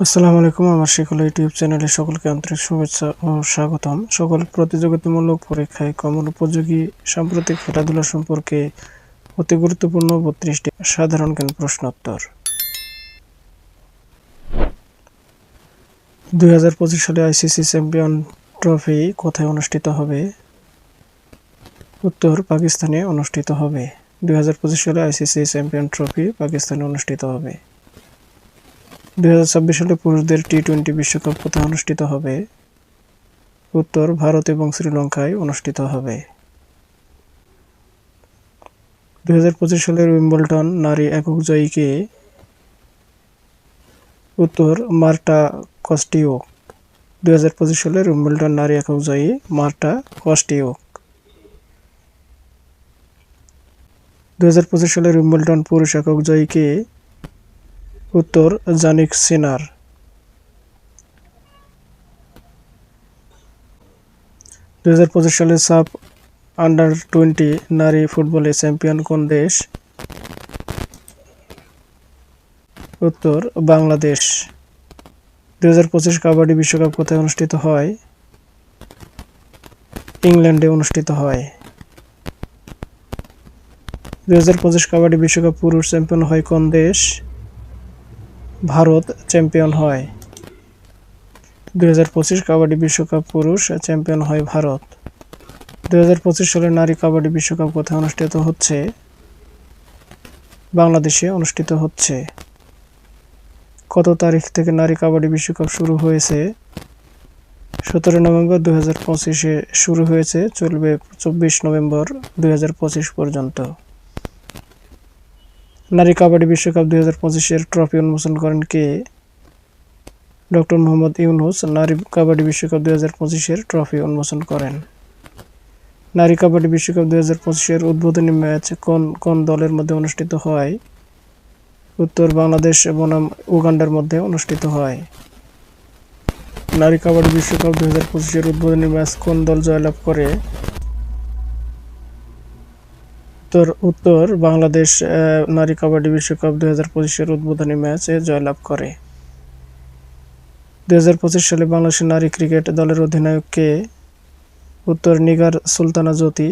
আসসালামু আলাইকুম, আমার শিকল ইউটিউব চ্যানেলে সকলকে আন্তরিক শুভেচ্ছা ও স্বাগতম। সকল প্রতিযোগিতামূলক পরীক্ষায় কমন উপযোগী সাম্প্রতিক খেলাধুলা সম্পর্কে অতি গুরুত্বপূর্ণ বত্রিশটি সাধারণ জ্ঞান প্রশ্নোত্তর। দুই হাজার পঁচিশ সালে আইসিসি চ্যাম্পিয়ন ট্রফি কোথায় অনুষ্ঠিত হবে? উত্তর পাকিস্তানে অনুষ্ঠিত হবে। দুই হাজার পঁচিশ সালে আইসিসি চ্যাম্পিয়ন ট্রফি পাকিস্তানে অনুষ্ঠিত হবে। দুই হাজার ছাব্বিশ সালে পুরুষদের টি টোয়েন্টি বিশ্বকাপ কোথায় অনুষ্ঠিত হবে। উত্তর ভারত এবং শ্রীলঙ্কায় অনুষ্ঠিত হবে। দুই হাজার পঁচিশ সালের উইম্বলটন নারী একক জয়ীকে উত্তর মার্টা কস্টিওক দুই হাজার পঁচিশ সালের উইম্বলটন নারী একক জয়ী মার্টা কস্টিওক দুই হাজার পঁচিশ সালের উইম্বলটন পুরুষ একক জয়ীকে উত্তর, জানিক সিনার। দুই হাজার পঁচিশ সালে সাব আন্ডার টোয়েন্টি নারী ফুটবলে চ্যাম্পিয়ন কোন দেশ? উত্তর, বাংলাদেশ। দুই হাজার পঁচিশ কাবাডি বিশ্বকাপ কোথায় অনুষ্ঠিত হয়? ইংল্যান্ডে অনুষ্ঠিত হয়। দুই হাজার পঁচিশ কাবাডি বিশ্বকাপ পুরুষ চ্যাম্পিয়ন হয় কোন দেশ? ভারত চ্যাম্পিয়ন হয়। দুই হাজার পঁচিশ কাবাডি বিশ্বকাপ পুরুষ চ্যাম্পিয়ন হয় ভারত। দুই হাজার পঁচিশ সালে নারী কাবাডি বিশ্বকাপ কোথায় অনুষ্ঠিত হচ্ছে? বাংলাদেশে অনুষ্ঠিত হচ্ছে। কত তারিখ থেকে নারী কাবাডি বিশ্বকাপ শুরু হয়েছে? সতেরো নভেম্বর দু হাজার পঁচিশে শুরু হয়েছে, চলবে চব্বিশ নভেম্বর দু হাজার পঁচিশ পর্যন্ত। নারী কাবাডি বিশ্বকাপ দুই হাজার পঁচিশের ট্রফি উন্মোচন করেন কে? ডক্টর মোহাম্মদ ইউনুস নারী কাবাডি বিশ্বকাপ দুই হাজার পঁচিশের ট্রফি উন্মোচন করেন। নারী কাবাডি বিশ্বকাপ দুই হাজার পঁচিশের উদ্বোধনী ম্যাচ কোন কোন দলের মধ্যে অনুষ্ঠিত হয়? উত্তর বাংলাদেশ বনাম উগান্ডার মধ্যে অনুষ্ঠিত হয়। নারী কাবাডি বিশ্বকাপ দুই হাজার পঁচিশের উদ্বোধনী ম্যাচ কোন দল জয়লাভ করে? উত্তর উত্তর বাংলাদেশ নারী কাবাডি বিশ্বকাপ দুই হাজার পঁচিশের উদ্বোধনী ম্যাচে জয়লাভ করে। দুই হাজার পঁচিশ সালে বাংলাদেশের নারী ক্রিকেট দলের অধিনায়ককে উত্তর নিগার সুলতানা জ্যোতি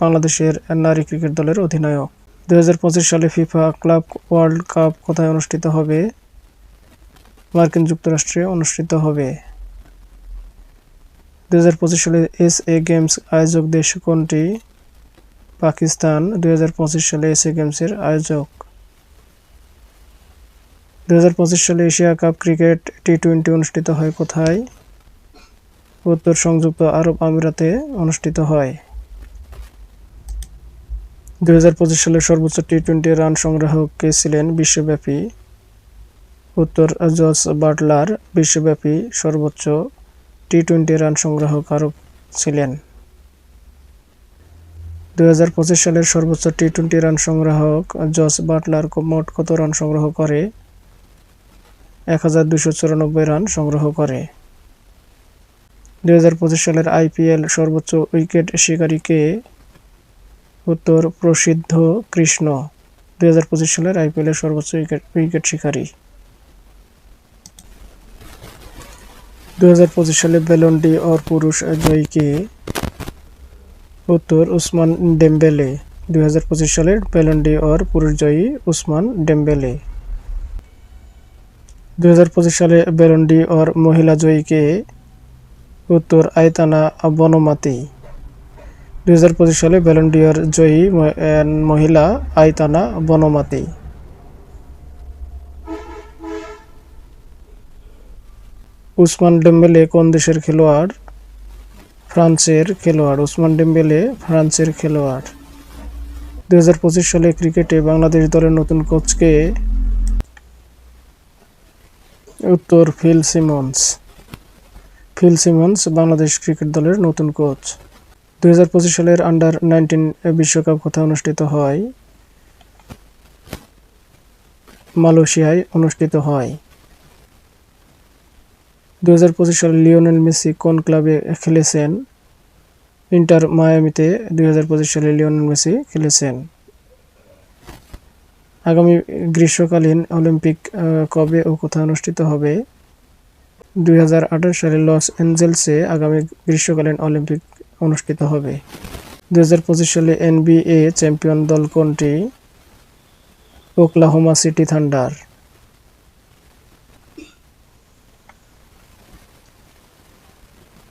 বাংলাদেশের নারী ক্রিকেট দলের অধিনায়ক। দুই হাজার পঁচিশ সালে ফিফা ক্লাব ওয়ার্ল্ড কাপ কোথায় অনুষ্ঠিত হবে? মার্কিন যুক্তরাষ্ট্রে অনুষ্ঠিত হবে। দুই হাজার পঁচিশ সালে এস এ গেমস আয়োজক দেশ কোনটি? পাকিস্তান দুই হাজার পঁচিশ সালে এসএ গেমসের আয়োজক। দুই হাজার পঁচিশ সালে Asia cup cricket T twenty অনুষ্ঠিত হয় কোথায়? উত্তর সংযুক্ত আরব আমিরাতে অনুষ্ঠিত হয়। পঁচিশ সালের সর্বোচ্চ টি টোয়েন্টি রান সংগ্রাহক কে ছিলেন বিশ্বব্যাপী? উত্তর জস বাটলার বিশ্বব্যাপী সর্বোচ্চ টি টোয়েন্টি রান সংগ্রাহক আরব ছিলেন। দুই হাজার পঁচিশ সালের সর্বোচ্চ টি টোয়েন্টি রান সংগ্রাহক জস বাটলার মোট কত রান সংগ্রহ করে? এক হাজার রান সংগ্রহ করে। দুই হাজার পঁচিশ সালের আইপিএল সর্বোচ্চ উইকেট শিকারী কে? উত্তর প্রসিদ্ধ কৃষ্ণ। দুই হাজার পঁচিশ সালের আইপিএল এর সর্বোচ্চ উইকেট উইকেট শিকারী। দুই হাজার পঁচিশ সালে বেলন ডি অর পুরুষ জয়ী কে? উত্তর উসমান ডেম্বেলে, দুই হাজার পঁচিশ সালের ব্যালন ডি অর পুরুষ জয়ী উসমান ডেম্বেলে। দুই হাজার পঁচিশ সালে ব্যালন ডি অর মহিলা জয়ীকে উত্তর আয়তানা বনমাতি। দুই হাজার পঁচিশ সালে ব্যালন অর জয়ী মহিলা আয়তানা বনমাতি। উসমান ডেম্বেলে কোন দেশের খেলোয়াড়? ফ্রান্সের খেলোয়াড় ওসমান ডেম্বেলে ফ্রান্সের খেলোয়াড়। দু হাজার পঁচিশ সালে ক্রিকেটে বাংলাদেশ দলের নতুন কোচকে উত্তর Phil Simmons. Phil Simmons Bangladesh cricket দলের নতুন কোচ। দু হাজার পঁচিশ সালের আন্ডার নাইনটিন বিশ্বকাপ কোথায় অনুষ্ঠিত হয়। মালয়েশিয়ায় অনুষ্ঠিত হয়। পঁচিশ সালে লিওনেল মেসি কোন ক্লাবে খেলেছেন? ইন্টার মায়ামিতে দুই সালে লিওনেল মেসি খেলেছেন। আগামী গ্রীষ্মকালীন অলিম্পিক কবে ও কোথায় অনুষ্ঠিত হবে? দুই সালে লস অ্যাঞ্জেলসে আগামী গ্রীষ্মকালীন অলিম্পিক অনুষ্ঠিত হবে। দু হাজার পঁচিশ সালে এনবিএ চ্যাম্পিয়ন দল কোনটি? Oklahoma City Thunder.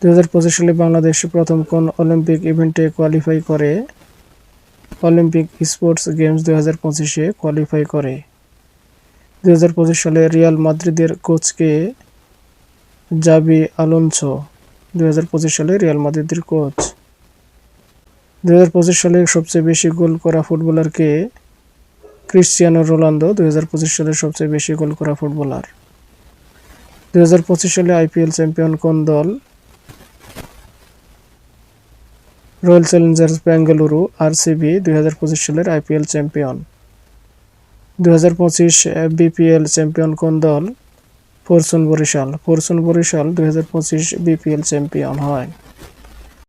দু হাজার পঁচিশ সালে বাংলাদেশ প্রথম কোন অলিম্পিক ইভেন্টে কোয়ালিফাই করে? অলিম্পিক স্পোর্টস গেমস দুই হাজার পঁচিশে কোয়ালিফাই করে। দুই হাজার পঁচিশ সালে রিয়াল মাদ্রিদের কোচকে জাবি আলোনসো। দুই হাজার পঁচিশ সালে রিয়াল মাদ্রিদের কোচ। দুই হাজার পঁচিশ সালে সবচেয়ে বেশি গোল করা ফুটবলারকে ক্রিশ্চিয়ানো রোনালদো। দুই হাজার পঁচিশ সালে সবচেয়ে বেশি গোল করা ফুটবলার। দুই হাজার পঁচিশ সালে আইপিএল চ্যাম্পিয়ন কোন দল? রয়্যাল চ্যালেঞ্জার্স বেঙ্গালুরু আরসিবি দুই হাজার পঁচিশ সালের আইপিএল চ্যাম্পিয়ন দুই হাজার পঁচিশ বিপিএল চ্যাম্পিয়ন কোন দল? ফরচুন বরিশাল। ফরচুন বরিশাল দুই হাজার পঁচিশ বিপিএল চ্যাম্পিয়ন হয়।